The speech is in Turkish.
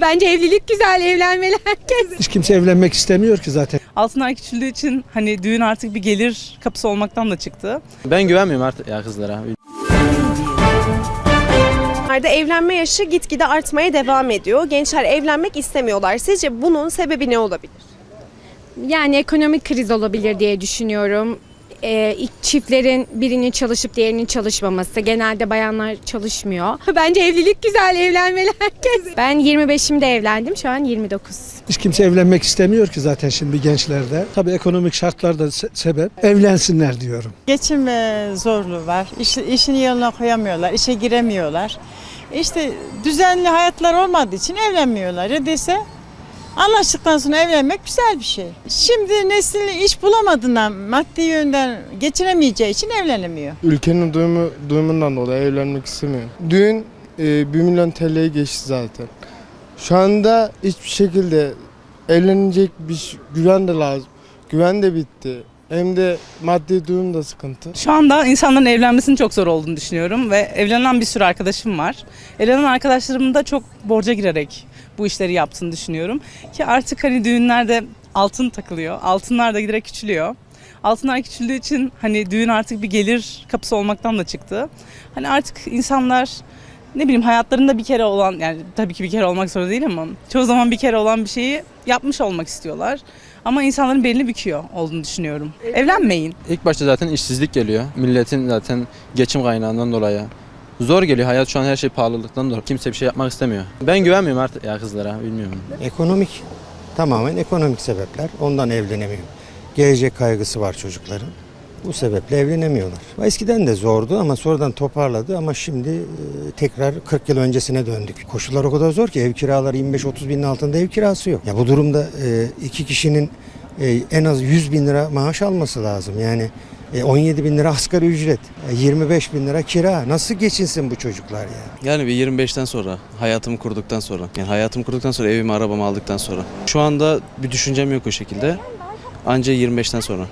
Bence evlilik güzel, evlenmeli herkes. Hiç kimse evlenmek istemiyor ki zaten. Altınlar küçüldüğü için hani düğün artık bir gelir kapısı olmaktan da çıktı. Ben güvenmiyorum artık ya kızlara. Gençlerde evlenme yaşı gitgide artmaya devam ediyor. Gençler evlenmek istemiyorlar. Sizce bunun sebebi ne olabilir? Yani ekonomik kriz olabilir diye düşünüyorum. İlk çiftlerin birinin çalışıp diğerinin çalışmaması. Genelde bayanlar çalışmıyor. Bence evlilik güzel, evlenmeli herkes. Ben 25'imde evlendim, şu an 29. Hiç kimse evlenmek istemiyor ki zaten şimdi gençlerde. Tabii ekonomik şartlar da se- sebep. Evlensinler diyorum. Geçim e, zorluğu var. İş, işini yoluna koyamıyorlar, işe giremiyorlar. İşte düzenli hayatlar olmadığı için evlenmiyorlar. Ya dese anlaştıktan sonra evlenmek güzel bir şey. Şimdi nesil iş bulamadığından maddi yönden geçiremeyeceği için evlenemiyor. Ülkenin duyumu, duyumundan dolayı evlenmek istemiyorum. Düğün e, 1 milyon TL'ye geçti zaten. Şu anda hiçbir şekilde evlenecek bir güven de lazım. Güven de bitti. Hem de maddi durum da sıkıntı. Şu anda insanların evlenmesinin çok zor olduğunu düşünüyorum ve evlenen bir sürü arkadaşım var. Evlenen arkadaşlarımın da çok borca girerek bu işleri yaptığını düşünüyorum. Ki artık hani düğünlerde altın takılıyor. Altınlar da giderek küçülüyor. Altınlar küçüldüğü için hani düğün artık bir gelir kapısı olmaktan da çıktı. Hani artık insanlar ne bileyim hayatlarında bir kere olan yani tabii ki bir kere olmak zorunda değil ama çoğu zaman bir kere olan bir şeyi yapmış olmak istiyorlar. Ama insanların belini büküyor olduğunu düşünüyorum. Evlenmeyin. İlk başta zaten işsizlik geliyor. Milletin zaten geçim kaynağından dolayı. Zor geliyor. Hayat şu an her şey pahalılıktan dolayı. Kimse bir şey yapmak istemiyor. Ben güvenmiyorum artık ya kızlara. Bilmiyorum. Ekonomik, tamamen ekonomik sebepler. Ondan evlenemiyor. Gelecek kaygısı var çocukların. Bu sebeple evlenemiyorlar. Eskiden de zordu ama sonradan toparladı ama şimdi e, tekrar 40 yıl öncesine döndük. Koşullar o kadar zor ki ev kiraları 25-30 binin altında ev kirası yok. Ya bu durumda e, iki kişinin e, en az 100 bin lira maaş alması lazım. Yani e, 17 bin lira asgari ücret, e, 25 bin lira kira. Nasıl geçinsin bu çocuklar ya? Yani bir 25'ten sonra, hayatımı kurduktan sonra, yani hayatımı kurduktan sonra evimi arabamı aldıktan sonra. Şu anda bir düşüncem yok o şekilde. Anca 25'ten sonra.